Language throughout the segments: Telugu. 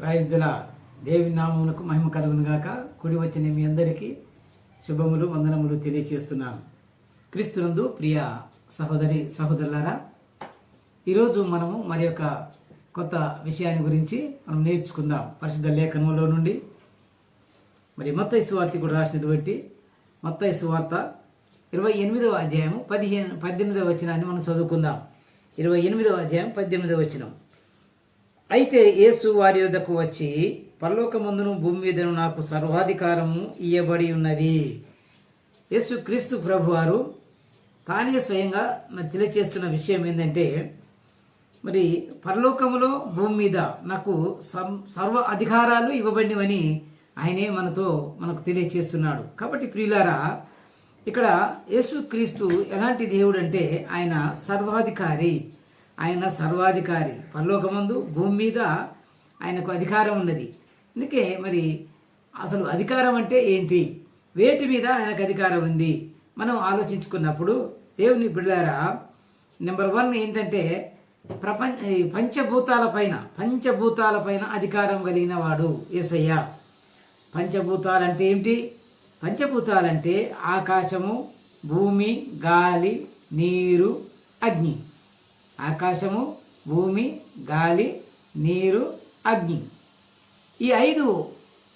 రాయిద్దుల దేవి నామమునకు మహిమ కలుగును గాక. కుడి వచ్చిన మీ అందరికీ శుభములు వందనములు తెలియచేస్తున్నాను. క్రీస్తునందు ప్రియ సహోదరి సహోదరులారా ఈరోజు మనము మరి యొక్క కొత్త విషయాన్ని గురించి మనం నేర్చుకుందాం. పరిశుద్ధ లేఖనంలో నుండి. మరి మత్తయ్య సువార్తి కూడా రాసినటువంటి మత్తయి సువార్త ఇరవై ఎనిమిదవ అధ్యాయము పదిహేను పద్దెనిమిదవ వచనాన్ని మనం చదువుకుందాం. ఇరవై ఎనిమిదవ అధ్యాయం పద్దెనిమిదవ వచనం. అయితే యేసు వారి యొద్దకు వచ్చి పరలోకమందును భూమి మీదను నాకు సర్వాధికారము ఇయ్యబడి ఉన్నది. యేసు క్రీస్తు ప్రభు వారు తానే స్వయంగా మరి తెలియచేస్తున్న విషయం ఏంటంటే మరి పరలోకములో భూమి మీద నాకు సర్వ అధికారాలు ఇవ్వబడినవని ఆయనే మనతో మనకు తెలియచేస్తున్నాడు. కాబట్టి ప్రియులారా ఇక్కడ యేసుక్రీస్తు ఎలాంటి దేవుడు అంటే ఆయన సర్వాధికారి. ఆయన సర్వాధికారి. పరలోకమందు భూమి మీద ఆయనకు అధికారం ఉన్నది. అందుకే మరి అసలు అధికారం అంటే ఏంటి? వేటి మీద ఆయనకు అధికారం ఉంది? మనం ఆలోచించుకున్నప్పుడు దేవుని బిడ్డారా నెంబర్ వన్ ఏంటంటే ప్రపంచ ఈ పంచభూతాల పైన పంచభూతాల పైన అధికారం కలిగిన వాడు యేసయ్య పంచభూతాలంటే ఏమిటి పంచభూతాలంటే ఆకాశము భూమి గాలి నీరు అగ్ని. ఆకాశము భూమి గాలి నీరు అగ్ని. ఈ ఐదు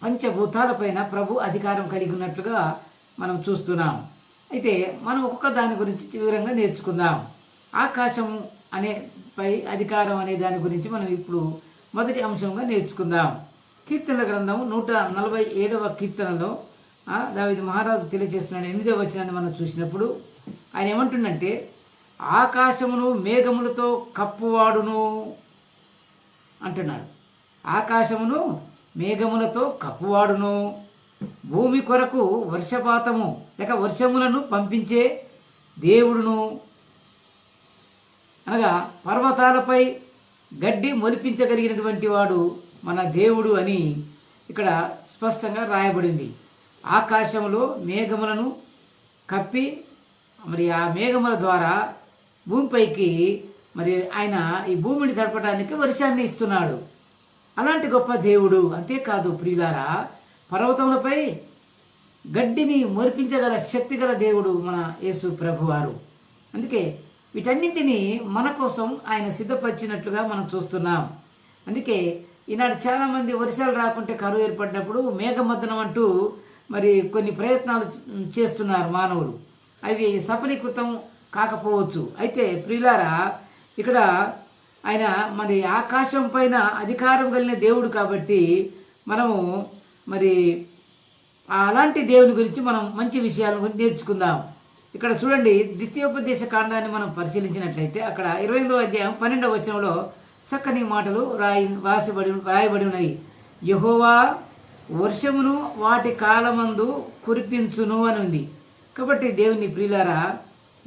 పంచభూతాలపైన ప్రభు అధికారం కలిగి ఉన్నట్లుగా మనం చూస్తున్నాం. అయితే మనం ఒక్కొక్క దాని గురించి వివరంగా నేర్చుకుందాం. ఆకాశం అనే పై అధికారం అనే దాని గురించి మనం ఇప్పుడు మొదటి అంశంగా నేర్చుకుందాం. కీర్తనల గ్రంథం నూట నలభై ఏడవ కీర్తనలో దావిది మహారాజు తెలియజేస్తున్నాడు ఎనిమిదవ వచనాన్ని మనం చూసినప్పుడు. ఆయన ఏమంటుండంటే ఆకాశమును మేఘములతో కప్పువాడును అంటున్నాడు. ఆకాశమును మేఘములతో కప్పువాడును. భూమి కొరకు వర్షపాతము లేక వర్షములను పంపించే దేవుడును. అనగా పర్వతాలపై గడ్డి మొలిపించగలిగినటువంటి వాడు మన దేవుడు అని ఇక్కడ స్పష్టంగా రాయబడింది. ఆకాశంలో మేఘములను కప్పి మరి ఆ మేఘముల ద్వారా భూమిపైకి మరి ఆయన ఈ భూమిని తడపడానికి వర్షాన్ని ఇస్తున్నాడు. అలాంటి గొప్ప దేవుడు అంతేకాదు ప్రియులారా పర్వతములపై గడ్డిని మోర్పించగల శక్తి గల దేవుడు మన యేసు ప్రభువారు. అందుకే వీటన్నింటినీ మన కోసం ఆయన సిద్ధపరిచినట్లుగా మనం చూస్తున్నాం. అందుకే ఈనాడు చాలామంది వర్షాలు రాకుంటే కరువు ఏర్పడినప్పుడు మేఘమద్దనం అంటూ మరి కొన్ని ప్రయత్నాలు చేస్తున్నారు మానవులు. అవి సఫలీకృతం కాకపోవచ్చు. అయితే ప్రియులారా ఇక్కడ ఆయన మరి ఆకాశం పైన అధికారం కలిగిన దేవుడు కాబట్టి మనము మరి అలాంటి దేవుని గురించి మనం మంచి విషయాలను గురించి నేర్చుకుందాం. ఇక్కడ చూడండి ద్వితీయోపదేశ కాండాన్ని మనం పరిశీలించినట్లయితే అక్కడ ఇరవై ఎనిమిదవ అధ్యాయం పన్నెండవ వచనంలో చక్కని మాటలు రాయి రాసిబడి రాయబడి ఉన్నాయి. యహోవా వర్షమును వాటి కాలమందు కురిపించును అని ఉంది. కాబట్టి దేవుని ప్రియులారా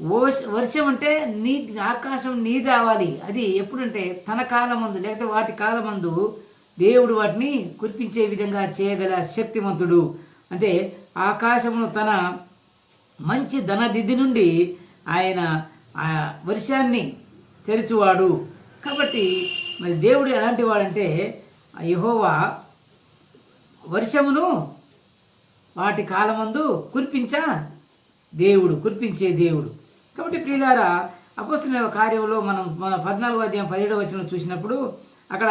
వర్షం అంటే నీ ఆకాశం నీది రావాలి అది ఎప్పుడంటే తన కాలమందు లేకపోతే వాటి కాలమందు దేవుడు వాటిని కురిపించే విధంగా చేయగల శక్తివంతుడు. అంటే ఆకాశమును తన మంచి ధనదిద్ది నుండి ఆయన ఆ వర్షాన్ని తెరిచివాడు. కాబట్టి మరి దేవుడు ఎలాంటి వాడంటే యహోవా వర్షమును వాటి కాలమందు కురిపించా దేవుడు కురిపించే దేవుడు. కాబట్టి ప్రియులారా అపోస్తుల కార్యంలో మనం పద్నాలుగో అధ్యాయం పదిహేడవ వచ్చిన చూసినప్పుడు అక్కడ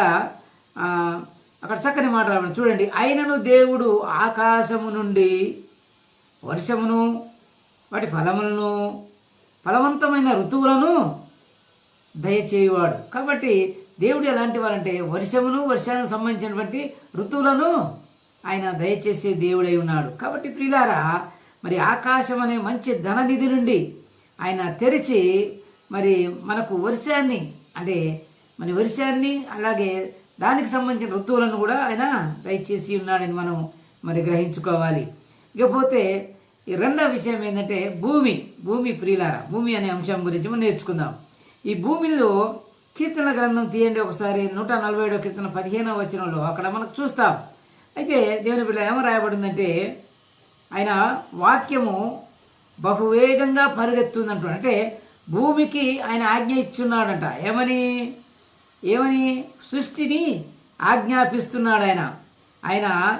అక్కడ చక్కని మాట చూడండి అయినను దేవుడు ఆకాశము నుండి వర్షమును వాటి ఫలములను ఫలవంతమైన ఋతువులను దయచేయవాడు. కాబట్టి దేవుడు ఎలాంటి వాళ్ళంటే వర్షమును వర్షానికి సంబంధించినటువంటి ఋతువులను ఆయన దయచేసే దేవుడై ఉన్నాడు. కాబట్టి ప్రియులారా మరి ఆకాశం అనే మంచి ధననిధి నుండి ఆయన తెరిచి మరి మనకు వర్షాన్ని అంటే మన వర్షాన్ని అలాగే దానికి సంబంధించిన ఋతువులను కూడా ఆయన దయచేసి ఉన్నాడని మనం మరి గ్రహించుకోవాలి. ఇకపోతే ఈ రెండవ విషయం ఏంటంటే భూమి భూమి ప్రియులార భూమి అనే అంశం గురించి మనం నేర్చుకుందాం. ఈ భూమిలో కీర్తన గ్రంథం తీయండి ఒకసారి నూట నలభై ఏడో కీర్తన పదిహేనవ వచనంలో అక్కడ మనకు చూస్తాం. అయితే దేవుని బిడ్డ ఏమో రాయబడిందంటే ఆయన వాక్యము బహువేగంగా పరిగెత్తుందంటు అంటే భూమికి ఆయన ఆజ్ఞ ఇచ్చున్నాడంట. ఏమని? ఏమని? సృష్టిని ఆజ్ఞాపిస్తున్నాడు ఆయన. ఆయన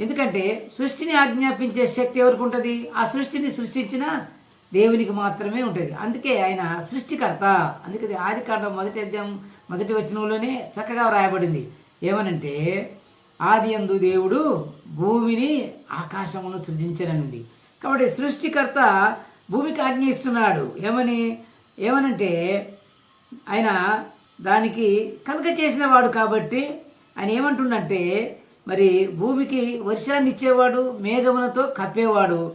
ఎందుకంటే సృష్టిని ఆజ్ఞాపించే శక్తి ఎవరికి ఉంటుంది? ఆ సృష్టిని సృష్టించిన దేవునికి మాత్రమే ఉంటుంది. అందుకే ఆయన సృష్టికర్త. అందుకే ఆది కాండం మొదటి అధ్యాయం మొదటి వచనంలోనే చక్కగా వ్రాయబడింది. ఏమనంటే ఆది అందు దేవుడు భూమిని ఆకాశమును సృజించననుంది. కాబట్టి సృష్టికర్త భూమికి ఆజ్ఞ ఇస్తున్నాడు ఏమని? ఏమనంటే ఆయన దానికి కనుక చేసినవాడు కాబట్టి ఆయన ఏమంటుండంటే మరి భూమికి వర్షాన్ని ఇచ్చేవాడు మేఘములతో కప్పేవాడు.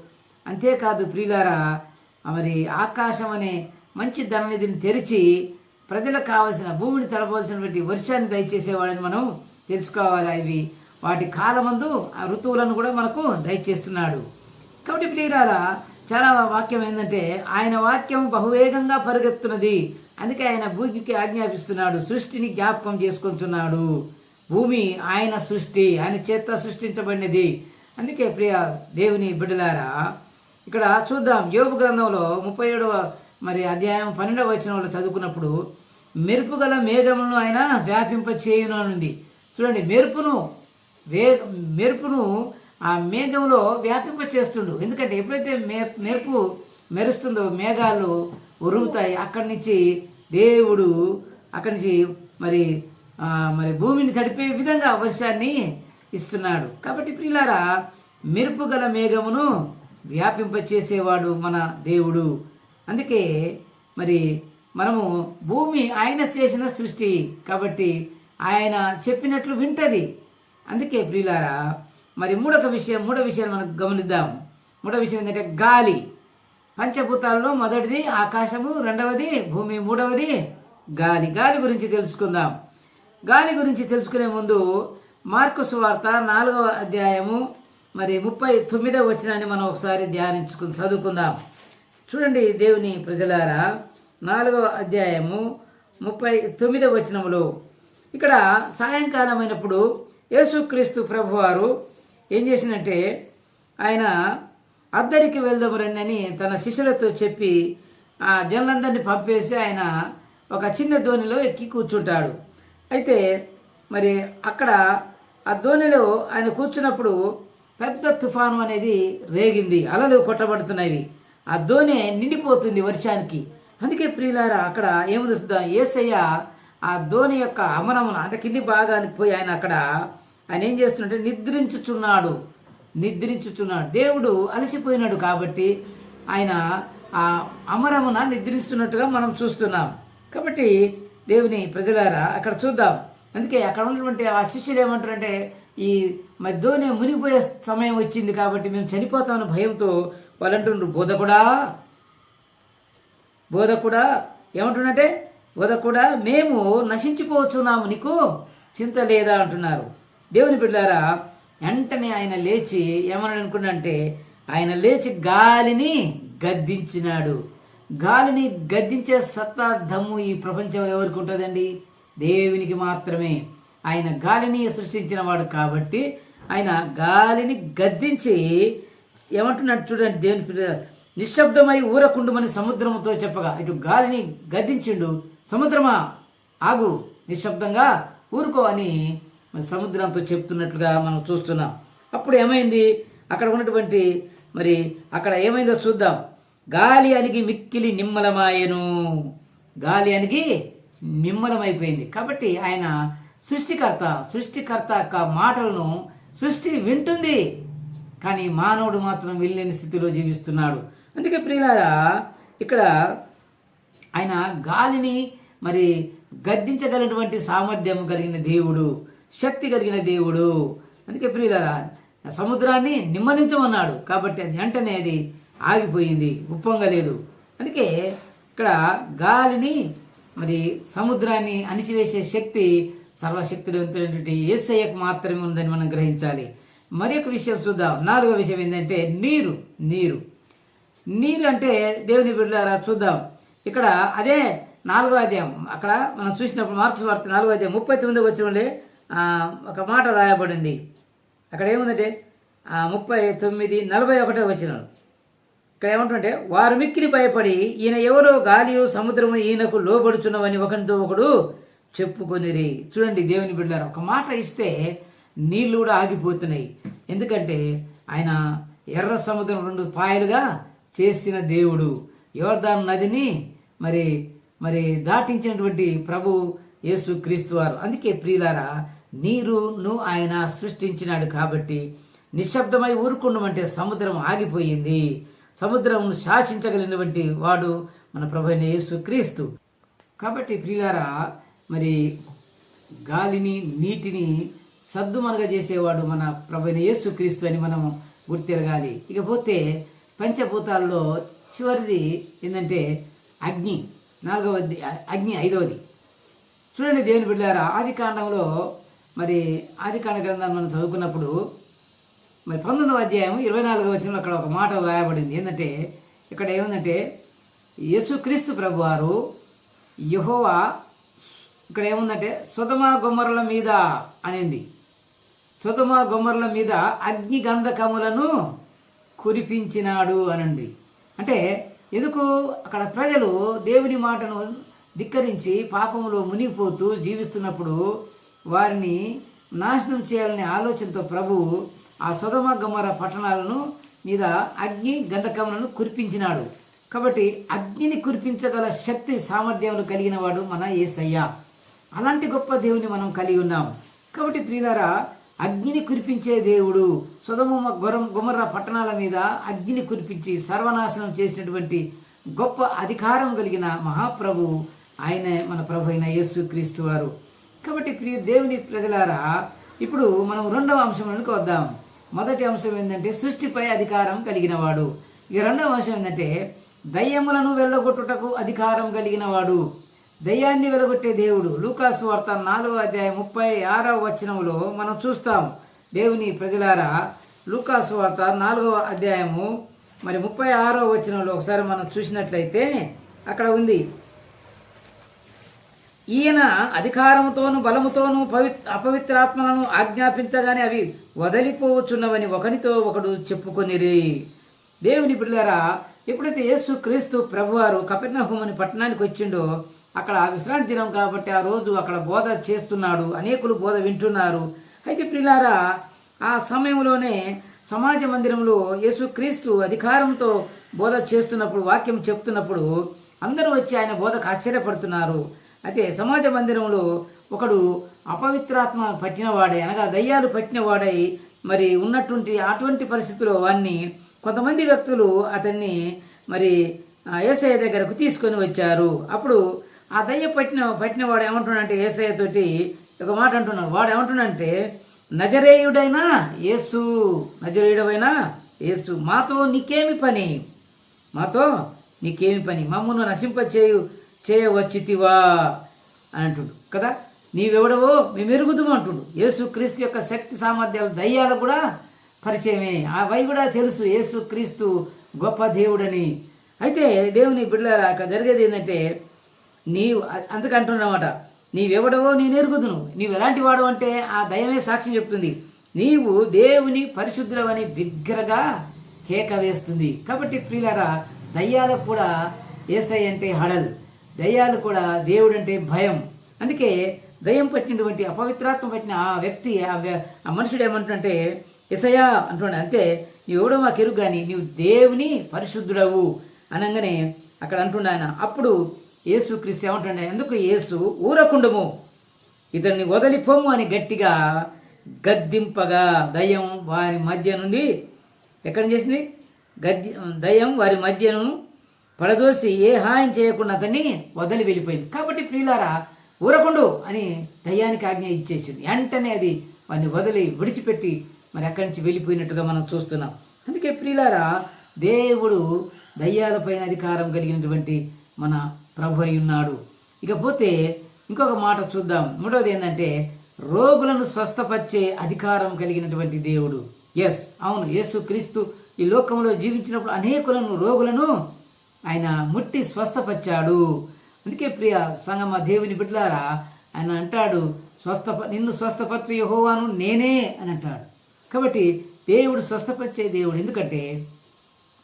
అంతేకాదు ప్రియులారా మరి ఆకాశం అనే మంచి ధననిధిని తెరిచి ప్రజలకు కావలసిన భూమిని తడపవలసినటువంటి వర్షాన్ని దయచేసేవాడని మనం తెలుసుకోవాలి అవి. వాటి కాలమందు ఆ ఋతువులను కూడా మనకు దయచేస్తున్నాడు. కాబట్టి ప్రియురాల చాలా వాక్యం ఏంటంటే ఆయన వాక్యం బహువేగంగా పరుగెత్తున్నది. అందుకే ఆయన భూమికి ఆజ్ఞాపిస్తున్నాడు సృష్టిని జ్ఞాపకం చేసుకుంటున్నాడు. భూమి ఆయన సృష్టి ఆయన చేత సృష్టించబడినది. అందుకే ప్రియ దేవుని బిడ్డలారా ఇక్కడ చూద్దాం. యోగు గ్రంథంలో ముప్పై ఏడవ మరి అధ్యాయం పన్నెండవ వచనంలో చదువుకున్నప్పుడు మెరుపు గల మేఘములను ఆయన వ్యాపింప చేయును అనుంది చూడండి మెరుపును వే మెరుపును ఆ మేఘంలో వ్యాపింప చేస్తుండు. ఎందుకంటే ఎప్పుడైతే మే మెరుపు మెరుస్తుందో మేఘాలు ఉరుగుతాయి అక్కడి నుంచి దేవుడు అక్కడి నుంచి మరి మరి భూమిని తడిపే విధంగా వర్షాన్ని ఇస్తున్నాడు. కాబట్టి ప్రియులారా మెరుపు గల మేఘమును వ్యాపింపచేసేవాడు మన దేవుడు. అందుకే మరి మనము భూమి ఆయన చేసిన సృష్టి కాబట్టి ఆయన చెప్పినట్లు వింటది. అందుకే ప్రియులారా మరి మూడొక విషయం మూడో విషయాన్ని మనం గమనిద్దాం. మూడో విషయం ఏంటంటే గాలి. పంచభూతాల్లో మొదటిది ఆకాశము రెండవది భూమి మూడవది గాలి. గాలి గురించి తెలుసుకుందాం. గాలి గురించి తెలుసుకునే ముందు మార్కుసు వార్త నాలుగవ అధ్యాయము మరి ముప్పై తొమ్మిదవ వచనాన్ని మనం ఒకసారి ధ్యానించుకుని చదువుకుందాం. చూడండి దేవుని ప్రజలారా నాలుగవ అధ్యాయము ముప్పై తొమ్మిదవ వచనములో. ఇక్కడ సాయంకాలం అయినప్పుడు యేసుక్రీస్తు ప్రభువారు ఏం చేసినట్టే ఆయన అద్దరికి వెళ్దాము రండి తన శిష్యులతో చెప్పి ఆ జనులందరినీ పంపేసి ఆయన ఒక చిన్న ధోనిలో ఎక్కి కూర్చుంటాడు. అయితే మరి అక్కడ ఆ ధోనిలో ఆయన కూర్చున్నప్పుడు పెద్ద తుఫాను అనేది రేగింది అలలు కొట్టబడుతున్నాయి ఆ ధోని నిండిపోతుంది వర్షానికి. అందుకే ప్రియులారా అక్కడ ఏముంది చూద్దాం. ఏసయ్య ఆ ధోని యొక్క అమరమున అంటే కింది భాగానికి పోయి ఆయన అక్కడ ఆయన ఏం చేస్తుంటే నిద్రించుచున్నాడు. నిద్రించుచున్నాడు. దేవుడు అలసిపోయినాడు కాబట్టి ఆయన ఆ అమరమున నిద్రిస్తున్నట్టుగా మనం చూస్తున్నాం. కాబట్టి దేవుని ప్రజలారా అక్కడ చూద్దాం. అందుకే అక్కడ ఉన్నటువంటి ఆ శిష్యులు ఏమంటారంటే ఈ మధ్యలోనే మునిగిపోయే సమయం వచ్చింది కాబట్టి మేము చనిపోతామన్న భయంతో వాళ్ళు అంటుండ్రు బోధకుడా బోధకుడా ఏమంటున్నట్టే బోధకుడా మేము నశించిపోతున్నాము నీకు. చింత లేదా? అంటున్నారు. దేవుని బిడ్డారా వెంటనే ఆయన లేచి ఏమని అనుకున్నంటే ఆయన లేచి గాలిని గద్దించినాడు. గాలిని గద్దించే సత్తా దమ్ము ఈ ప్రపంచం ఎవరికి ఉంటుందండి? దేవునికి మాత్రమే. ఆయన గాలిని సృష్టించిన వాడు కాబట్టి ఆయన గాలిని గద్దించి ఏమంటున్నాడు చూడండి దేవుని పిల్ల నిశ్శబ్దమై ఊరకుండుమని సముద్రముతో చెప్పగా ఇటు గాలిని గద్దించిండు సముద్రమా? ఆగు నిశ్శబ్దంగా ఊరుకో అని మరి సముద్రంతో చెప్తున్నట్లుగా మనం చూస్తున్నాం. అప్పుడు ఏమైంది? అక్కడ ఉన్నటువంటి మరి అక్కడ ఏమైందో చూద్దాం. గాలి అణిగి మిక్కిలి నిమ్మలమాయను. గాలి అణిగి నిమ్మలమైపోయింది. కాబట్టి ఆయన సృష్టికర్త సృష్టికర్త యొక్క మాటలను సృష్టి వింటుంది. కానీ మానవుడు మాత్రం వెళ్ళని స్థితిలో జీవిస్తున్నాడు. అందుకే ప్రియులారా ఇక్కడ ఆయన గాలిని మరి గద్దించగలిగినటువంటి సామర్థ్యం కలిగిన దేవుడు. శక్తి కలిగిన దేవుడు. అందుకే ప్రియులరా సముద్రాన్ని నిమ్మదించమన్నాడు కాబట్టి అది వెంటనే అది ఆగిపోయింది. ఉప్పొంగలేదు అందుకే ఇక్కడ గాలిని మరి సముద్రాన్ని అణిచివేసే శక్తి సర్వశక్తివంతులైనటువంటి ఏసయ్యకు మాత్రమే ఉందని మనం గ్రహించాలి. మరి ఒక విషయం చూద్దాం. నాలుగో విషయం ఏంటంటే నీరు నీరు. నీరు అంటే దేవుని బిడ్డలారా చూద్దాం. ఇక్కడ అదే నాలుగో అధ్యాయం. అక్కడ మనం చూసినప్పుడు మార్క్స్ వార్త నాలుగో అధ్యాయం ముప్పై తొమ్మిది వచ్చిన ఒక మాట రాయబడింది. అక్కడ ఏముందంటే ముప్పై తొమ్మిది నలభై ఒకటో వచ్చినాడు ఇక్కడ ఏమంటుంటే వారు మిక్కిలి భయపడి ఈయన ఎవరో గాలియు సముద్రము ఈయనకు లోబడుచున్నవని ఒకరితో ఒకడు చెప్పుకొనిరి. చూడండి దేవుని బిడ్డారు ఒక మాట ఇస్తే నీళ్ళు కూడా ఆగిపోతున్నాయి. ఎందుకంటే ఆయన ఎర్ర సముద్రం రెండు పాయలుగా చేసిన దేవుడు. యోర్దాన్ నదిని మరి మరి దాటించినటువంటి ప్రభు యేసు క్రీస్తు వారు. అందుకే ప్రియులారా నీరును ఆయన సృష్టించినాడు కాబట్టి నిశ్శబ్దమై ఊరుకుండమంటే సముద్రం ఆగిపోయింది. సముద్రం శాసించగలిగినటువంటి వాడు మన ప్రభుని యేసు క్రీస్తు. కాబట్టి ప్రియులారా మరి గాలిని నీటిని సద్దుమనగ చేసేవాడు మన ప్రభు యేసు క్రీస్తు అని మనం గుర్తిరగాలి. ఇకపోతే పంచభూతాల్లో చివరిది ఏంటంటే అగ్ని నాలుగవది అగ్ని ఐదవది. చూడండి దేవుని బిడ్డారా ఆది కాండంలో మరి ఆది కాండ గ్రంథాన్ని మనం చదువుకున్నప్పుడు మరి పంతొమ్మిదవ అధ్యాయం ఇరవై నాలుగవ వచ్చిన అక్కడ ఒక మాట రాయబడింది ఏంటంటే ఇక్కడ ఏముందంటే యేసుక్రీస్తు ప్రభువారు యహోవా ఇక్కడ ఏముందంటే సుధమ గుమ్మరుల మీద అనేది. సుధమ గుమ్మరుల మీద అగ్ని గంధకములను కురిపించినాడు అనండి. అంటే ఎందుకు? అక్కడ ప్రజలు దేవుని మాటను ధిక్కరించి పాపంలో మునిగిపోతూ జీవిస్తున్నప్పుడు వారిని నాశనం చేయాలనే ఆలోచనతో ప్రభు ఆ సుధమ గమర పట్టణాలను మీద అగ్ని గంధకములను కురిపించినాడు. కాబట్టి అగ్నిని కురిపించగల శక్తి సామర్థ్యాలు కలిగిన వాడు మన ఏసయ్య. అలాంటి గొప్ప దేవుని మనం కలిగి ఉన్నాం. కాబట్టి ప్రియులారా అగ్నిని కురిపించే దేవుడు సుధమ గొరం గుమర్ర పట్టణాల మీద అగ్నిని కురిపించి సర్వనాశనం చేసినటువంటి గొప్ప అధికారం కలిగిన మహాప్రభు ఆయనే మన ప్రభు అయిన యేసు క్రీస్తు వారు. కాబట్టి ప్రియ దేవుని ప్రజలారా ఇప్పుడు మనం రెండవ అంశంలోకి వద్దాం. మొదటి అంశం ఏంటంటే సృష్టిపై అధికారం కలిగిన వాడు ఇక రెండవ అంశం ఏంటంటే దయ్యములను వెళ్ళగొట్టుటకు అధికారం కలిగిన వాడు దయ్యాన్ని వెలగొట్టే దేవుడు. లూకాసు వార్త నాలుగో అధ్యాయం ముప్పై ఆరవ వచనంలో మనం చూస్తాం. దేవుని ప్రజలారా లూకాసు వార్త నాలుగవ అధ్యాయము మరి ముప్పై ఆరో వచనంలో ఒకసారి మనం చూసినట్లయితే అక్కడ ఉంది. ఈయన అధికారముతోనూ బలముతోను పవి అపవిత్రాత్మలను ఆజ్ఞాపించగానే అవి వదిలిపోవచ్చున్నవని ఒకనితో ఒకడు చెప్పుకొనిరి. దేవుని బిడ్డలారా ఎప్పుడైతే యేసు క్రీస్తు ప్రభువారు కపిర్ణహోమని పట్టణానికి వచ్చిండో అక్కడ విశ్రాంతి దినం కాబట్టి ఆ రోజు అక్కడ బోధ చేస్తున్నాడు అనేకులు బోధ వింటున్నారు. అయితే ప్రిలారా ఆ సమయంలోనే సమాజ మందిరంలో యేసుక్రీస్తు అధికారంతో బోధ చేస్తున్నప్పుడు వాక్యం చెప్తున్నప్పుడు అందరూ వచ్చి ఆయన బోధకు ఆశ్చర్యపడుతున్నారు. అయితే సమాజ మందిరంలో ఒకడు అపవిత్రాత్మ పట్టినవాడై అనగా దయ్యాలు పట్టినవాడై మరి ఉన్నటువంటి అటువంటి పరిస్థితుల్లో వాడిని కొంతమంది వ్యక్తులు అతన్ని మరి ఏసఐ దగ్గరకు తీసుకొని వచ్చారు. అప్పుడు ఆ దయ్య పట్టిన పట్టిన వాడు ఏమంటున్నాడంటే ఏసఐ తోటి ఒక మాట అంటున్నాడు. వాడు ఏమంటున్నాడంటే నజరేయుడైనా యేసు నజరేయుడైనా యేసు మాతో నీకేమి పని? మాతో నీకేమి పని? మమ్మను నశింప చేయు చేయవచ్చితివా అని అంటుడు. కదా? నీవెవడవో మేము ఎరుగుదుము అంటుడు. యేసు క్రీస్తు యొక్క శక్తి సామర్థ్యాలు దయ్యాలు కూడా పరిచయమే. ఆ కూడా తెలుసు యేసు క్రీస్తు గొప్ప దేవుడని. అయితే దేవుని బిడ్డ అక్కడ జరిగేది ఏంటంటే నీవు అందుకంటున్నమాట నీవెవడవో నేను ఎరుగుదును నీవు ఎలాంటి వాడు అంటే ఆ దయమే సాక్ష్యం చెప్తుంది. నీవు దేవుని పరిశుద్ధులవని బిగ్గరగా కేక వేస్తుంది. కాబట్టి ప్రియులరా దయ్యాలకు కూడా ఏసై అంటే హడల్. దయ్యాలు కూడా దేవుడు అంటే భయం. అందుకే దయ్యం పట్టినటువంటి అపవిత్రాత్మ పట్టిన ఆ వ్యక్తి ఆ మనుషుడు ఏమంటుంటే ఇసయా అంటున్నాడు అంతే ఎవడో మాకు ఎరుగు కానీ నీవు దేవుని పరిశుద్ధుడవు. అనగానే అక్కడ అంటుండ ఆయన అప్పుడు యేసు క్రీస్తు ఏమంటుండే ఎందుకు యేసు ఊరకుండము? ఇతన్ని వదిలిపోము అని గట్టిగా గద్దింపగా దయ్యం వారి మధ్య నుండి ఎక్కడ చేసింది? గద్ది దయ్యం వారి మధ్యను పడదోసి ఏ హాయం చేయకుండా అతన్ని వదిలి వెళ్ళిపోయింది. కాబట్టి ప్రియులారా ఊరకుండు అని దయ్యానికి ఆజ్ఞ ఇచ్చేసింది. వెంటనే అది వాడిని వదిలి విడిచిపెట్టి మరి అక్కడి నుంచి వెళ్ళిపోయినట్టుగా మనం చూస్తున్నాం. అందుకే ప్రియులారా దేవుడు దయ్యాలపైన అధికారం కలిగినటువంటి మన ప్రభు అయి ఉన్నాడు. ఇకపోతే ఇంకొక మాట చూద్దాం. మూడవది ఏంటంటే రోగులను స్వస్థపరిచే అధికారం కలిగినటువంటి దేవుడు. ఎస్ అవును. యేసు క్రీస్తు ఈ లోకంలో జీవించినప్పుడు అనేకులను రోగులను ఆయన ముట్టి స్వస్థపరిచాడు. అందుకే ప్రియ సంగమ దేవుని బిడ్డలారా ఆయన అంటాడు స్వస్థ నిన్ను స్వస్థపరిచే యహోవాను నేనే అని అంటాడు. కాబట్టి దేవుడు స్వస్థపరిచే దేవుడు ఎందుకంటే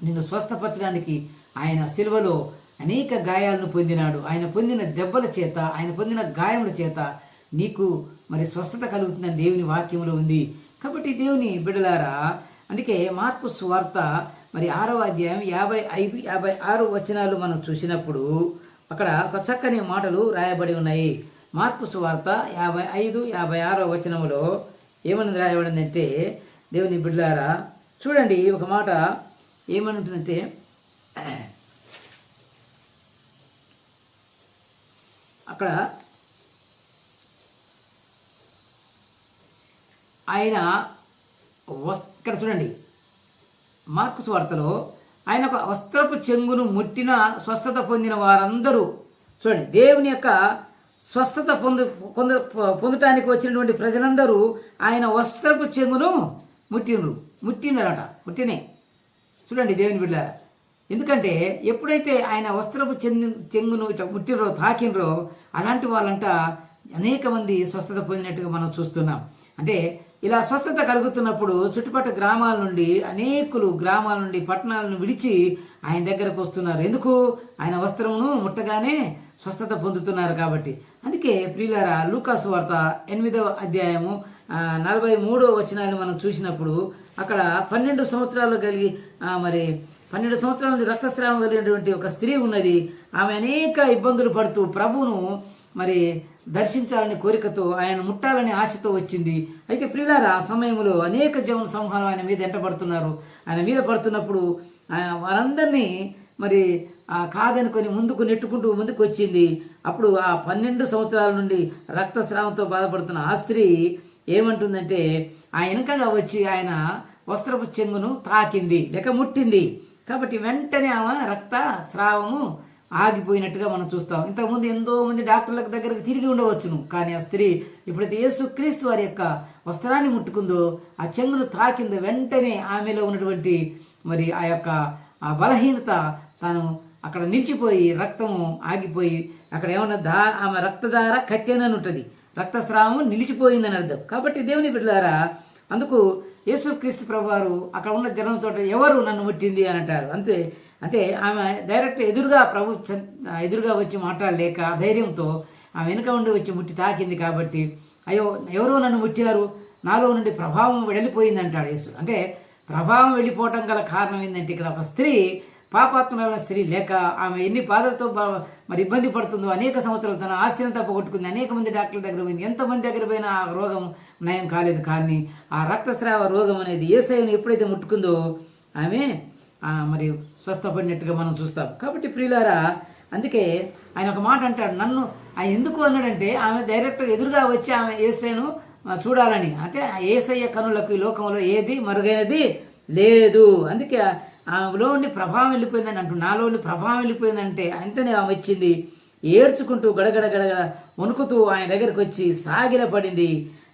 నిన్ను స్వస్థపరచడానికి ఆయన సిల్వలో అనేక గాయాలను పొందినాడు. ఆయన పొందిన దెబ్బల చేత ఆయన పొందిన గాయముల చేత నీకు మరి స్వస్థత కలుగుతుందని దేవుని వాక్యంలో ఉంది. కాబట్టి దేవుని బిడలారా అందుకే మార్పు సువార్త మరి ఆరవ అధ్యాయం యాభై ఐదు యాభై ఆరు వచనాలు మనం చూసినప్పుడు అక్కడ ఒక చక్కని మాటలు రాయబడి ఉన్నాయి. మార్పు సువార్త యాభై ఐదు యాభై ఆరో వచనములో ఏమని రాయబడిందంటే దేవుని బిడ్డలారా చూడండి ఒక మాట ఏమని ఉంటుందంటే అక్కడ ఆయన వస్ ఇక్కడ చూడండి. మార్కు వార్తలో ఆయన ఒక వస్త్రపు చెంగును ముట్టిన స్వస్థత పొందిన వారందరూ చూడండి దేవుని యొక్క స్వస్థత పొందు పొంద పొందటానికి వచ్చినటువంటి ప్రజలందరూ ఆయన వస్త్రపు చెంగును ముట్టినరు ముట్టినరట ముట్టినే. చూడండి దేవుని బిడ్డ ఎందుకంటే ఎప్పుడైతే ఆయన వస్త్రపు చెంగు చెంగును ఇట్లా ముట్టినరో తాకినరో అలాంటి వాళ్ళంట అనేక మంది స్వస్థత పొందినట్టుగా మనం చూస్తున్నాం. అంటే ఇలా స్వస్థత కలుగుతున్నప్పుడు చుట్టుపక్కల గ్రామాల నుండి అనేకులు గ్రామాల నుండి పట్టణాలను విడిచి ఆయన దగ్గరకు వస్తున్నారు. ఎందుకు? ఆయన వస్త్రమును ముట్టగానే స్వస్థత పొందుతున్నారు కాబట్టి. అందుకే ప్రియులారా లూకాస్ వార్త ఎనిమిదవ అధ్యాయము నలభై మూడో వచనాన్ని మనం చూసినప్పుడు అక్కడ పన్నెండు సంవత్సరాలు కలిగి మరి పన్నెండు సంవత్సరాల నుండి రక్తస్రావం కలిగినటువంటి ఒక స్త్రీ ఉన్నది. ఆమె అనేక ఇబ్బందులు పడుతూ ప్రభువును మరి దర్శించాలని కోరికతో ఆయన ముట్టాలని ఆశతో వచ్చింది. అయితే ప్రియులారా ఆ సమయంలో అనేక జమున సమూహాలు ఆయన మీద ఎంటబడుతున్నారు. ఆయన మీద పడుతున్నప్పుడు ఆయన వారందరినీ మరి ఆ కాదనుకొని ముందుకు నెట్టుకుంటూ ముందుకు వచ్చింది. అప్పుడు ఆ పన్నెండు సంవత్సరాల నుండి రక్తస్రావంతో బాధపడుతున్న ఆ స్త్రీ ఏమంటుందంటే ఆ వెనకగా వచ్చి ఆయన వస్త్రపు చెంగును తాకింది లేక ముట్టింది. కాబట్టి వెంటనే ఆమె రక్త స్రావము ఆగిపోయినట్టుగా మనం చూస్తాం. ఇంతకుముందు ఎంతో మంది డాక్టర్ల దగ్గరకు తిరిగి ఉండవచ్చును. కానీ ఆ స్త్రీ ఇప్పుడైతే యేసుక్రీస్తు వారి యొక్క వస్త్రాన్ని ముట్టుకుందో ఆ చెంగును తాకిందో వెంటనే ఆమెలో ఉన్నటువంటి మరి ఆ యొక్క ఆ బలహీనత తాను అక్కడ నిలిచిపోయి రక్తము ఆగిపోయి అక్కడ ఏమన్నా దా ఆమె రక్తధార కట్టెనని ఉంటుంది రక్తస్రావం నిలిచిపోయిందని అర్థం. కాబట్టి దేవుని బిడ్డలారా అందుకు యేసుక్రీస్తు ప్రభు వారు అక్కడ ఉన్న జనంతో ఎవరు నన్ను ముట్టింది అని అంటారు. అంతే. అంటే ఆమె డైరెక్ట్ ఎదురుగా ప్రభు ఎదురుగా వచ్చి మాట్లాడలేక ధైర్యంతో ఆమె వెనుక ఉండి వచ్చి ముట్టి తాకింది కాబట్టి అయ్యో ఎవరో నన్ను ముట్టారు నాలో నుండి ప్రభావం వెళ్ళిపోయింది అంటాడు యేసు. అంటే ప్రభావం వెళ్ళిపోవటం గల కారణం ఏంటంటే ఇక్కడ ఒక స్త్రీ పాపాత్మమైన స్త్రీ లేక ఆమె ఎన్ని బాధలతో మరి ఇబ్బంది పడుతుందో అనేక సంవత్సరాలు తన ఆస్తిని తప్పగొట్టుకుంది అనేక మంది డాక్టర్ల దగ్గర పోయింది ఎంతమంది దగ్గర పోయినా ఆ రోగం నయం కాలేదు. కానీ ఆ రక్తస్రావ రోగం అనేది ఏసైను ఎప్పుడైతే ముట్టుకుందో ఆమె మరి స్వస్థపడినట్టుగా మనం చూస్తాం. కాబట్టి ప్రియులారా అందుకే ఆయన ఒక మాట అంటాడు. నన్ను ఆయన ఎందుకు అన్నాడంటే ఆమె డైరెక్ట్గా ఎదురుగా వచ్చి ఆమె ఏసైను చూడాలని. అంటే ఆ ఏసయ్య కనులకు ఈ లోకంలో ఏది మరుగైనది లేదు. అందుకే ఆమెలో ఉండి ప్రభావం వెళ్ళిపోయిందని అంటూ నాలో ఉండి ప్రభావం వెళ్ళిపోయిందంటే అంతనే ఆమె వచ్చింది. ఏడ్చుకుంటూ గడగడ గడగడ వణుకుతూ ఆయన దగ్గరకు వచ్చి సాగిల పడింది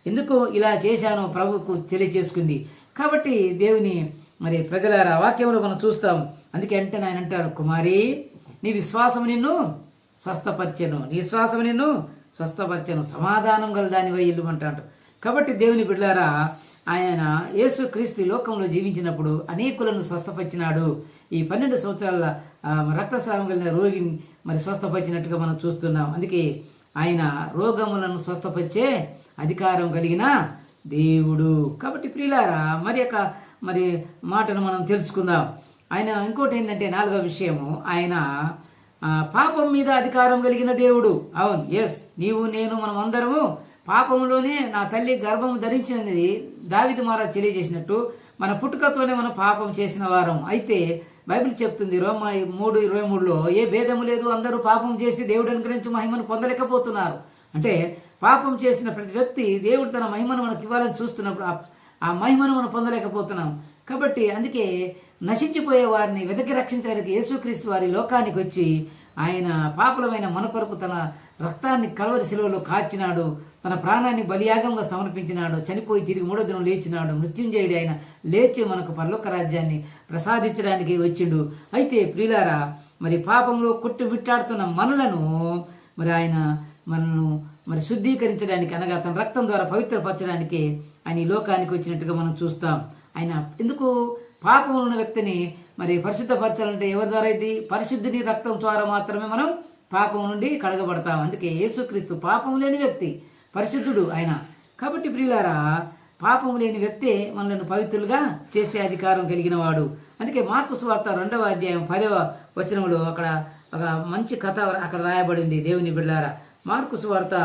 ఎందుకు ఇలా చేశానో ప్రభుకు తెలియచేసుకుంది కాబట్టి దేవుని మరి ప్రజలారా వాక్యంలో మనం చూస్తాం. అందుకే అంటే ఆయన అంటాడు కుమారి నీ విశ్వాసం నిన్ను స్వస్థపరిచెను. నీ విశ్వాసం నిన్ను స్వస్థపరిచెను. సమాధానం గల దాని ఇల్లు అంటాడు. కాబట్టి దేవుని బిడ్డారా ఆయన యేసు క్రీస్తు లోకంలో జీవించినప్పుడు అనేకులను స్వస్థపరిచినాడు. ఈ పన్నెండు సంవత్సరాల రక్తస్రావం కలిగిన రోగిని మరి స్వస్థపరిచినట్టుగా మనం చూస్తున్నాం. అందుకే ఆయన రోగములను స్వస్థపరిచే అధికారం కలిగిన దేవుడు. కాబట్టి ప్రియులారా మరి యొక్క మరి మాటను మనం తెలుసుకుందాం. ఆయన ఇంకోటి ఏంటంటే నాలుగో విషయము ఆయన పాపం మీద అధికారం కలిగిన దేవుడు. అవును ఎస్ నీవు నేను మనం అందరము పాపంలోనే నా తల్లి గర్భం ధరించినది దావిది మహారాజ్ తెలియజేసినట్టు మన పుట్టుకతోనే మనం పాపం చేసిన వారం. అయితే బైబిల్ చెప్తుంది రోమ మూడు ఇరవై మూడులో ఏ భేదము లేదు అందరూ పాపం చేసి దేవుడు అనుగ్రహించి మహిమను పొందలేకపోతున్నారు. అంటే పాపం చేసిన ప్రతి వ్యక్తి దేవుడు తన మహిమను మనకు ఇవ్వాలని చూస్తున్నప్పుడు ఆ- మహిమను మనం పొందలేకపోతున్నాం. కాబట్టి అందుకే నశించిపోయే వారిని వెతకి రక్షించడానికి యేసుక్రీస్తు వారి లోకానికి వచ్చి ఆయన పాపులమైన మన కొరకు తన రక్తాన్ని కలవరి శిలువలో కాచినాడు. తన ప్రాణాన్ని బలియాగంగా సమర్పించినాడు. చనిపోయి తిరిగి మూడో దినం లేచినాడు. మృత్యుంజయుడి ఆయన లేచి మనకు పరలోక రాజ్యాన్ని ప్రసాదించడానికి వచ్చిండు. అయితే ప్రియులారా మరి పాపంలో కొట్టుమిట్టాడుతున్న మనులను మరి ఆయన మనను మరి శుద్ధీకరించడానికి అనగా తన రక్తం ద్వారా పవిత్రపరచడానికి ఆయన ఈ లోకానికి వచ్చినట్టుగా మనం చూస్తాం. ఆయన ఎందుకు పాపం ఉన్న వ్యక్తిని మరి పరిశుద్ధపరచాలంటే ఎవరి ద్వారా ఇది? పరిశుద్ధిని రక్తం ద్వారా మాత్రమే మనం పాపం నుండి కడగబడతాం. అందుకే యేసుక్రీస్తు పాపం లేని వ్యక్తి పరిశుద్ధుడు ఆయన. కాబట్టి ప్రియులారా పాపం లేని వ్యక్తే మనల్ని పవిత్రులుగా చేసే అధికారం కలిగిన వాడు. అందుకే మార్పు సువార్త రెండవ అధ్యాయం పదవ వచనంలో అక్కడ ఒక మంచి కథ అక్కడ రాయబడింది దేవుని బిడ్డారా మార్కు సువార్త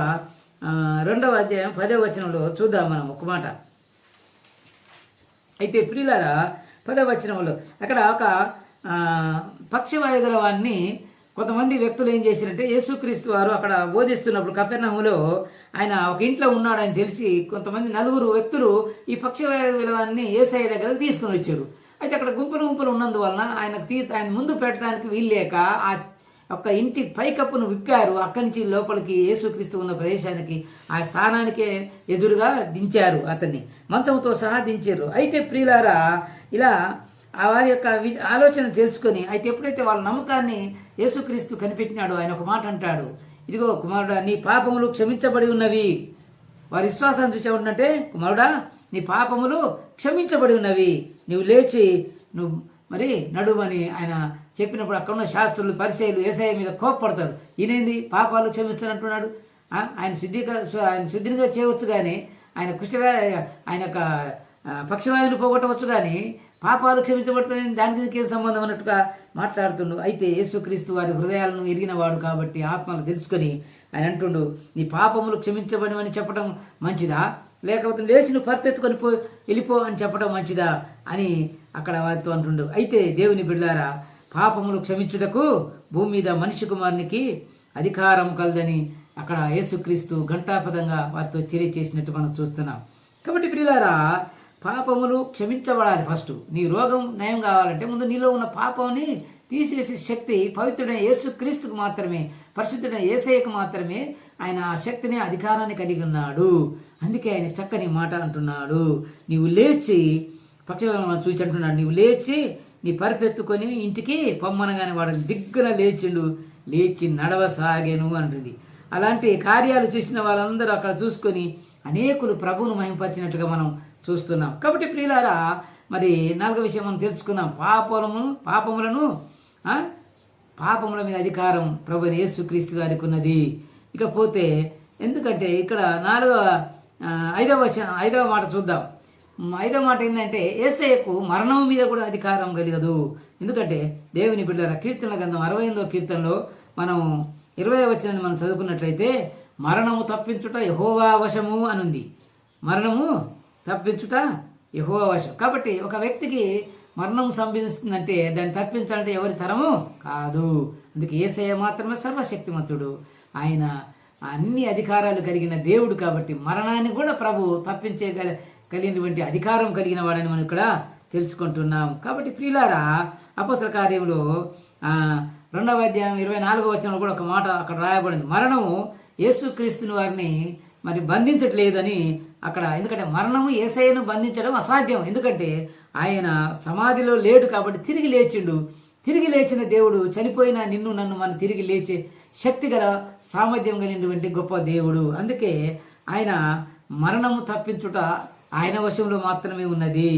రెండవ అధ్యాయం పదవ వచనంలో చూద్దాం మనం ఒక మాట. అయితే ప్రియులారా పదవచనంలో అక్కడ ఒక పక్షవాయు గల వాడిని కొంతమంది వ్యక్తులు ఏం చేశారంటే యేసుక్రీస్తు వారు అక్కడ బోధిస్తున్నప్పుడు కపెర్నహంలో ఆయన ఒక ఇంట్లో ఉన్నాడని తెలిసి కొంతమంది నలుగురు వ్యక్తులు ఈ పక్షవాయు గల ఏసఐ దగ్గర తీసుకుని వచ్చారు. అయితే అక్కడ గుంపులు గుంపులు ఉన్నందువలన ఆయనకు తీ ఆయన ముందు పెట్టడానికి వీల్లేక ఆ ఒక ఇంటి పైకప్పును విప్పారు. అక్కడి నుంచి లోపలికి యేసుక్రీస్తు ఉన్న ప్రదేశానికి ఆ స్థానానికే ఎదురుగా దించారు అతన్ని. మంచంతో సహా దించారు. అయితే ప్రియులారా ఇలా ఆ వారి యొక్క ఆలోచన తెలుసుకొని అయితే ఎప్పుడైతే వాళ్ళ నమ్మకాన్ని యేసుక్రీస్తు కనిపెట్టినాడో ఆయన ఒక మాట అంటాడు. ఇదిగో కుమారుడా నీ పాపములు క్షమించబడి ఉన్నవి. వారి విశ్వాసాన్ని చూసే ఉంటే కుమారుడా నీ పాపములు క్షమించబడి ఉన్నవి. నువ్వు లేచి నువ్వు మరి నడుమని ఆయన చెప్పినప్పుడు అక్కడ ఉన్న శాస్త్రులు పరిచయలు ఏసఐ మీద కోప్పడతారు. ఈయనేంది? పాపాలు క్షమిస్తానంటున్నాడు. ఆయన శుద్ధిగా ఆయన శుద్ధినిగా చేయవచ్చు కానీ ఆయన కుష్ఠవ్యా ఆయన యొక్క పక్షవాయువుని పోగొట్టవచ్చు కానీ పాపాలు క్షమించబడుతున్నాయి దానికి దీనికి ఏం సంబంధం అన్నట్టుగా మాట్లాడుతుండు. అయితే యేసుక్రీస్తు వారి హృదయాలను ఎరిగినవాడు కాబట్టి ఆత్మలు తెలుసుకొని ఆయన అంటుండు నీ పాపములు క్షమించబడమని చెప్పడం మంచిదా? లేకపోతే లేచి నువ్వు పరిపెత్తుకొని పో వెళ్ళిపో అని చెప్పడం మంచిదా? అని అక్కడ వారితో అంటుండు. అయితే దేవుని బిడ్డారా పాపములు క్షమించుటకు భూమి మీద మనిషి కుమారునికి అధికారం కలదని అక్కడ యేసుక్రీస్తు ఘంటాపదంగా వారితో చర్య చేసినట్టు మనం చూస్తున్నాం. కాబట్టి ప్రియులారా పాపములు క్షమించబడాలి ఫస్ట్. నీ రోగం నయం కావాలంటే ముందు నీలో ఉన్న పాపంని తీసివేసే శక్తి పవిత్రుడైన యేసుక్రీస్తుకు మాత్రమే పరిశుద్ధుడైన ఏసయ్యకు మాత్రమే ఆయన ఆ శక్తిని అధికారాన్ని కలిగి ఉన్నాడు. అందుకే ఆయన చక్కని మాట అంటున్నాడు. నీవు లేచి పక్షవాళ్ళని చూసి అంటున్నాడు నీవు లేచి నీ పరిపెత్తుకొని ఇంటికి పొమ్మనగానే వాడు దిగ్గున లేచిండు. లేచి నడవసాగేను అంటుంది. అలాంటి కార్యాలు చూసిన వాళ్ళందరూ అక్కడ చూసుకొని అనేకులు ప్రభువును మహింపరిచినట్టుగా మనం చూస్తున్నాం. కాబట్టి ప్రియులారా మరి నాలుగో విషయం మనం తెలుసుకున్నాం పాపములను పాపములను పాపముల మీద అధికారం ప్రభు యేసుక్రీస్తు గారికి ఉన్నది. ఇకపోతే ఎందుకంటే ఇక్కడ నాలుగవ ఐదవ ఐదవ మాట చూద్దాం. ఐదో మాట ఏంటంటే ఏసయ్యకు మరణం మీద కూడా అధికారం కలగదు. ఎందుకంటే దేవుని బిడ్డల కీర్తన గ్రంథం అరవై ఎనిమిదో కీర్తనలో మనం ఇరవై వచ్చిన మనం చదువుకున్నట్లయితే మరణము తప్పించుట యహోవా వశము అనుంది. మరణము తప్పించుట యహోవా వశం. కాబట్టి ఒక వ్యక్తికి మరణం సంభవిస్తుందంటే దాన్ని తప్పించాలంటే ఎవరి తరము? కాదు. అందుకే ఏసయ్య మాత్రమే సర్వశక్తిమంతుడు. ఆయన అన్ని అధికారాలు కలిగిన దేవుడు కాబట్టి మరణాన్ని కూడా ప్రభు తప్పించే కలిగినటువంటి అధికారం కలిగిన వాడని మనం ఇక్కడ తెలుసుకుంటున్నాం. కాబట్టి ప్రియులారా అపోసల కార్యంలో రెండవ అధ్యాయం ఇరవై నాలుగో వచనంలో కూడా ఒక మాట అక్కడ రాయబడింది. మరణము యేసుక్రీస్తుని వారిని మరి బంధించట్లేదని అక్కడ ఎందుకంటే మరణము ఏసయ్యను బంధించడం అసాధ్యం. ఎందుకంటే ఆయన సమాధిలో లేడు కాబట్టి తిరిగి లేచిండు. తిరిగి లేచిన దేవుడు చనిపోయిన నిన్ను నన్ను మనం తిరిగి లేచే శక్తి గల సామర్థ్యం కలిగినటువంటి గొప్ప దేవుడు. అందుకే ఆయన మరణము తప్పించుట ఆయన వశంలో మాత్రమే ఉన్నది.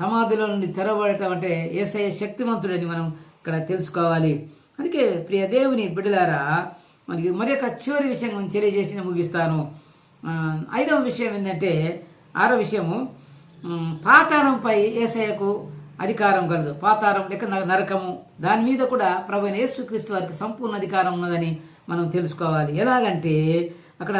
సమాధిలో నుండి తెరవడటం అంటే ఏసయ్య శక్తివంతుడని మనం ఇక్కడ తెలుసుకోవాలి. అందుకే ప్రియ దేవుని బిడ్డలారా మనకి మరి యొక్క చివరి విషయం తెలియజేసి ముగిస్తాను. ఐదవ విషయం ఏంటంటే ఆరో విషయము పాతారంపై ఏసయ్యకు అధికారం కలదు. పాతారం లేక నరకము దాని మీద కూడా ప్రభు యేసుక్రీస్తు వారికి సంపూర్ణ అధికారం ఉన్నదని మనం తెలుసుకోవాలి. ఎలాగంటే అక్కడ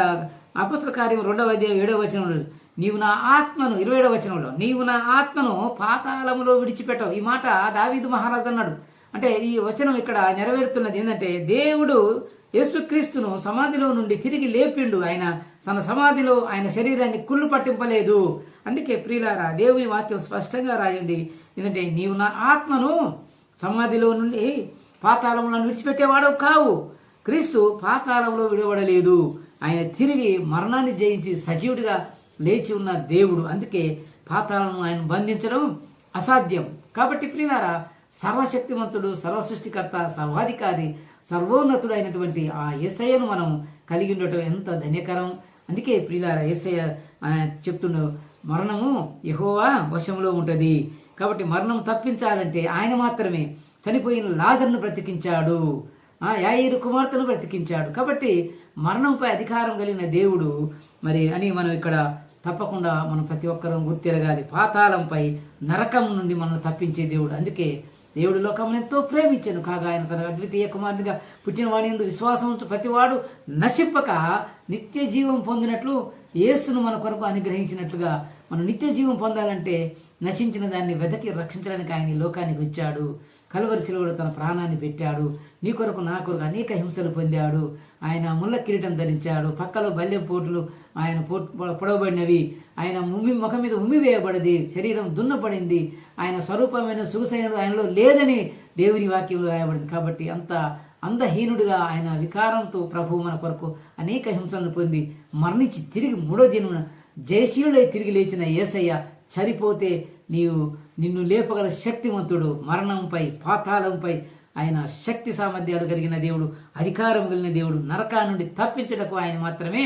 అపస్త్ర కార్యం రెండవ అధ్యాయం ఏడవ వచనంలో నీవు నా ఆత్మను ఇరవై ఏడవ వచనంలో నీవు నా ఆత్మను పాతాళములో విడిచిపెట్టవు. ఈ మాట దావీదు మహారాజు అన్నాడు. అంటే ఈ వచనం ఇక్కడ నెరవేరుతున్నది ఏంటంటే దేవుడు యేసుక్రీస్తును సమాధిలో నుండి తిరిగి లేపిండు. ఆయన తన సమాధిలో ఆయన శరీరాన్ని కుళ్ళు పట్టింపలేదు. అందుకే ప్రియులారా దేవుని వాక్యం స్పష్టంగా రాయింది ఎందుకంటే నీవు నా ఆత్మను సమాధిలో నుండి పాతాళంలో విడిచిపెట్టేవాడవు కావు. క్రీస్తు పాతాళంలో విడవడలేదు. ఆయన తిరిగి మరణాన్ని జయించి సజీవుడిగా లేచి ఉన్న దేవుడు. అందుకే పాతాలను ఆయన బంధించడం అసాధ్యం. కాబట్టి ప్రియులారా సర్వశక్తిమంతుడు సర్వసృష్టికర్త సర్వాధికారి సర్వోన్నతుడు అయినటువంటి ఆ ఏసయ్యను మనం కలిగి ఉండటం ఎంత ధన్యకరం. అందుకే ప్రియులారా ఏసయ్య చెప్తున్న చెప్తుండు మరణము యహోవా వశంలో ఉంటుంది. కాబట్టి మరణం తప్పించాలంటే ఆయన మాత్రమే. చనిపోయిన లాజర్ను బ్రతికించాడు. ఆ యాయిరు కుమార్తెను బ్రతికించాడు. కాబట్టి మరణంపై అధికారం కలిగిన దేవుడు మరి అని మనం ఇక్కడ తప్పకుండా మనం ప్రతి ఒక్కరూ గుర్తిరగాలి. పాతాళంపై నరకం నుండి మనల్ని తప్పించే దేవుడు. అందుకే దేవుడు లోకం ఎంతో ప్రేమించాను. కాగా ఆయన తన అద్వితీయ కుమారునిగా పుట్టిన వాడి ఎందు విశ్వాసం ఉంచు. ప్రతివాడు నశింపక నిత్య జీవం పొందినట్లు యేసును మన కొరకు అనుగ్రహించినట్లుగా మనం నిత్య జీవం పొందాలంటే నశించిన దాన్ని వెదకి రక్షించడానికి ఆయన లోకానికి వచ్చాడు. కలువరి తన ప్రాణాన్ని పెట్టాడు. నీ కొరకు నా కొరకు అనేక హింసలు పొందాడు. ఆయన ముళ్ళ కిరీటం ధరించాడు. పక్కలో బల్యం పోటులు ఆయన పొడవబడినవి. ఆయన ఉమ్మి ముఖం మీద ఉమ్మి వేయబడింది. శరీరం దున్నపడింది ఆయన స్వరూపమైన సుగసైన ఆయనలో లేదని దేవుని వాక్యంలో రాయబడింది. కాబట్టి అంత అందహీనుడిగా ఆయన వికారంతో ప్రభు మన కొరకు అనేక హింసలను పొంది మరణించి తిరిగి మూడో దినమున జయశీలుడై తిరిగి లేచిన ఏసయ్య చనిపోతే నీవు నిన్ను లేపగల శక్తివంతుడు మరణంపై పాతాళంపై ఆయన శక్తి సామర్థ్యాలు కలిగిన దేవుడు అధికారం కలిగిన దేవుడు నరకా నుండి తప్పించటకు ఆయన మాత్రమే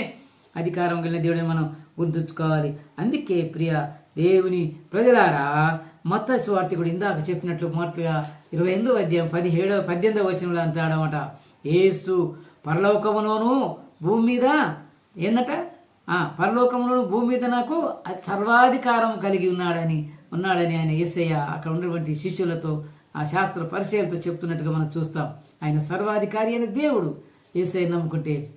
అధికారం కలిగిన దేవుడే మనం గుర్తుంచుకోవాలి. అందుకే ప్రియ దేవుని ప్రజలారా మత స్వార్థికుడు ఇందాక చెప్పినట్లు మొదటిగా ఇరవై ఎనిమిదో అధ్యాయం పదిహేడవ పద్దెనిమిదవ వచనంలో అంటాడనమాట ఏసు పరలోకములోను భూమి మీద ఏందట? ఆ పరలోకంలోను భూమి మీద నాకు సర్వాధికారం కలిగి ఉన్నాడని ఉన్నాడని ఆయన ఏసయ్య అక్కడ ఉన్నటువంటి శిష్యులతో ఆ శాస్త్ర పరిచయాలతో చెప్తున్నట్టుగా మనం చూస్తాం. ఆయన సర్వాధికారి అయిన దేవుడు ఏసై నమ్ముకుంటే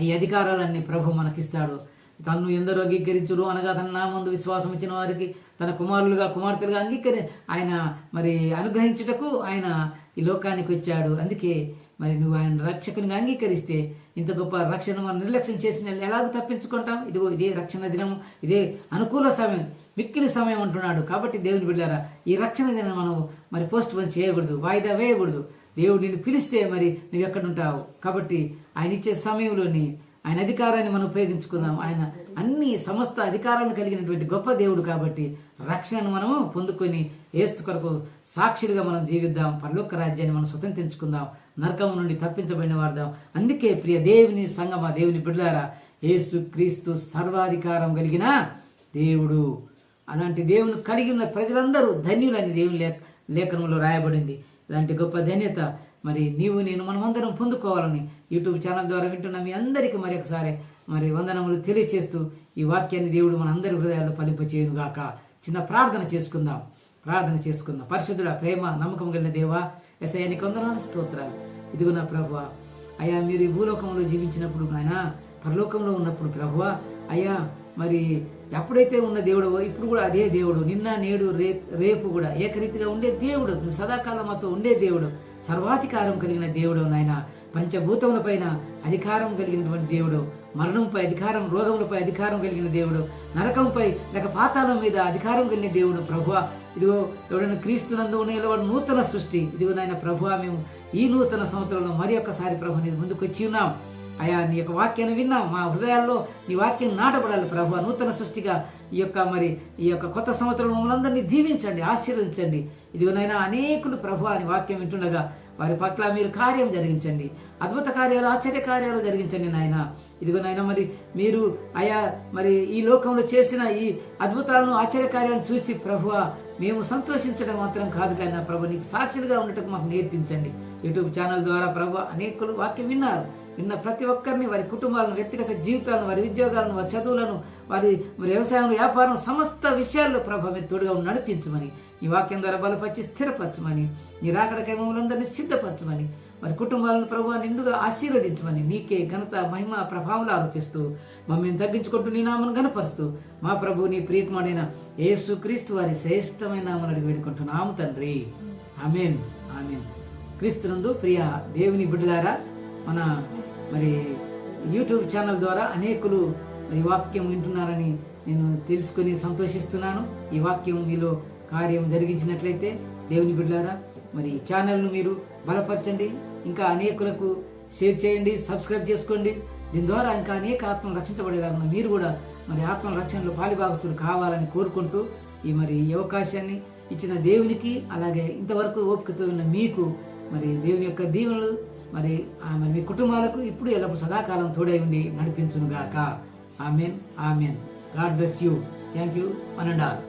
ఈ అధికారాలన్నీ ప్రభు మనకిస్తాడు. తను ఎందరో అంగీకరించుడు అనగా తన నా ముందు విశ్వాసం ఇచ్చిన వారికి తన కుమారులుగా కుమార్తెలుగా అంగీకరి ఆయన మరి అనుగ్రహించుటకు ఆయన ఈ లోకానికి వచ్చాడు. అందుకే మరి నువ్వు ఆయన రక్షకునిగా అంగీకరిస్తే ఇంత గొప్ప రక్షణ మనం నిర్లక్ష్యం చేసిన ఎలాగో తప్పించుకుంటాం? ఇదిగో ఇదే రక్షణ దినం ఇదే అనుకూల సమయం. మిక్కిలి సమయం అంటున్నాడు. కాబట్టి దేవుని బిడ్డారా ఈ రక్షణ దినం మనం మరి పోస్ట్ పోన్ చేయకూడదు వాయిదా వేయకూడదు. దేవుడు నిన్ను పిలిస్తే మరి నువ్వు ఎక్కడుంటావు కాబట్టి ఆయన ఇచ్చే సమయంలోని ఆయన అధికారాన్ని మనం ఉపయోగించుకుందాం. ఆయన అన్ని సమస్త అధికారాలను కలిగినటువంటి గొప్ప దేవుడు కాబట్టి రక్షణను మనము పొందుకొని ఏస్తు కొరకు సాక్షులుగా మనం జీవిద్దాం. పరలోక రాజ్యాన్ని మనం స్వతంత్రించుకుందాం నరకం నుండి తప్పించబడిన వాడదాం అందుకే ప్రియ దేవుని సంగమ దేవుని బిడ్డారా ఏసు క్రీస్తు సర్వాధికారం కలిగిన దేవుడు. అలాంటి దేవుని కలిగి ఉన్న ప్రజలందరూ ధన్యులని దేవుని లేఖ లేఖనంలో రాయబడింది. ఇలాంటి గొప్ప ధన్యత మరి నీవు నేను మనమందరం పొందుకోవాలని యూట్యూబ్ ఛానల్ ద్వారా వింటున్న మీ అందరికీ మరి ఒకసారి మరి వందనములు తెలియచేస్తూ ఈ వాక్యాన్ని దేవుడు మన అందరి హృదయాల్లో ఫలింపచేయునుగాక చిన్న ప్రార్థన చేసుకుందాం. ప్రార్థన చేసుకుందాం. పరిశుద్ధుడ ప్రేమ నమ్మకం కలిగిన దేవా ఎసయానికి వందనాలు స్తోత్రాలు. ఇదిగో నా ప్రభు అయ్యా మీరు ఈ భూలోకంలో జీవించినప్పుడు నాయన పరలోకంలో ఉన్నప్పుడు ప్రభువ అయ్యా మరి ఎప్పుడైతే ఉన్న దేవుడో ఇప్పుడు కూడా అదే దేవుడు. నిన్న నేడు రే రేపు కూడా ఏకరీతిగా ఉండే దేవుడు. నువ్వు సదాకాలం మాతో ఉండే దేవుడు. సర్వాధికారం కలిగిన దేవుడు నాయన. పంచభూతముల పైన అధికారం కలిగినటువంటి దేవుడు. మరణంపై అధికారం రోగములపై అధికారం కలిగిన దేవుడు. నరకంపై లేక పాతాళం మీద అధికారం కలిగిన దేవుడు ప్రభు ఇదిగో ఎవడైనా క్రీస్తునందు నిలబడి నూతన సృష్టి. ఇదిగో నాయన ప్రభు మేము ఈ నూతన సంవత్సరంలో మరి ఒక్కసారి ప్రభు నీ ముందుకు వచ్చి ఉన్నాం. అయా నీ యొక్క వాక్యాన్ని విన్నాం మా హృదయాల్లో నీ వాక్యం నాటబడాలి ప్రభు. నూతన సృష్టిగా ఈ యొక్క మరి ఈ యొక్క కొత్త సంవత్సరం మమ్మల్ని అందరినీ దీవించండి ఆశీర్వదించండి. ఇదిగోనైనా అనేకులు ప్రభు అని వాక్యం వింటుండగా వారి పట్ల మీరు కార్యం జరిగించండి. అద్భుత కార్యాలు ఆశ్చర్య కార్యాలు జరిగించండి నాయన. ఇదిగో నాయన మరి మీరు అయా మరి ఈ లోకంలో చేసిన ఈ అద్భుతాలను ఆశ్చర్యకార్యాలను చూసి ప్రభువ మేము సంతోషించడం మాత్రం కాదు కానీ నా ప్రభు నీకు సాక్షులుగా ఉండటం మాకు నేర్పించండి. యూట్యూబ్ ఛానల్ ద్వారా ప్రభు అనేకులు వాక్యం విన్నారు. విన్న ప్రతి ఒక్కరిని వారి కుటుంబాలను వ్యక్తిగత జీవితాలను వారి ఉద్యోగాలను వారి చదువులను వారి వ్యవసాయం వ్యాపారం సమస్త విషయాల్లో ప్రభావ తోడుగా నడిపించమని ఈ వాక్యం ద్వారా బలపరిచి స్థిరపరచమని నీ రాకడకై మమ్మల్ని సిద్ధపరచమని వారి కుటుంబాలను ప్రభు నిండుగా ఆశీర్వదించమని నీకే ఘనత మహిమ ప్రభావాలు ఆరోపిస్తూ మమ్మల్ని తగ్గించుకుంటూ నీ నామను గనపరుస్తూ మా ప్రభు నీ ప్రియతమైన యేసు క్రీస్తు వారి శ్రేష్టమైన నామను అడిగి వేడుకుంటున్నాము తండ్రి. ఆమెన్. ఆమెన్. క్రీస్తునందు ప్రియ దేవుని బిడ్డలారా మన మరి యూట్యూబ్ ఛానల్ ద్వారా అనేకులు మరి వాక్యం వింటున్నారని నేను తెలుసుకొని సంతోషిస్తున్నాను. ఈ వాక్యం మీలో కార్యం జరిగించినట్లయితే దేవుని బిడ్డారా మరి ఛానల్ను మీరు బలపరచండి ఇంకా అనేకులకు షేర్ చేయండి సబ్స్క్రైబ్ చేసుకోండి. దీని ద్వారా ఇంకా అనేక ఆత్మలు రక్షించబడేలాగా మీరు కూడా మరి ఆత్మల రక్షణలో పాలిభాగస్తులు కావాలని కోరుకుంటూ ఈ మరి ఈ అవకాశాన్ని ఇచ్చిన దేవునికి అలాగే ఇంతవరకు ఓపికతో ఉన్న మీకు మరి దేవుని యొక్క దీవెనలు మరి మరి మీ కుటుంబాలకు ఇప్పుడు ఎల్లప్పుడు సదాకాలం తోడై ఉండి నడిపించునుగాక. Amen amen. God bless you. Thank you one and all.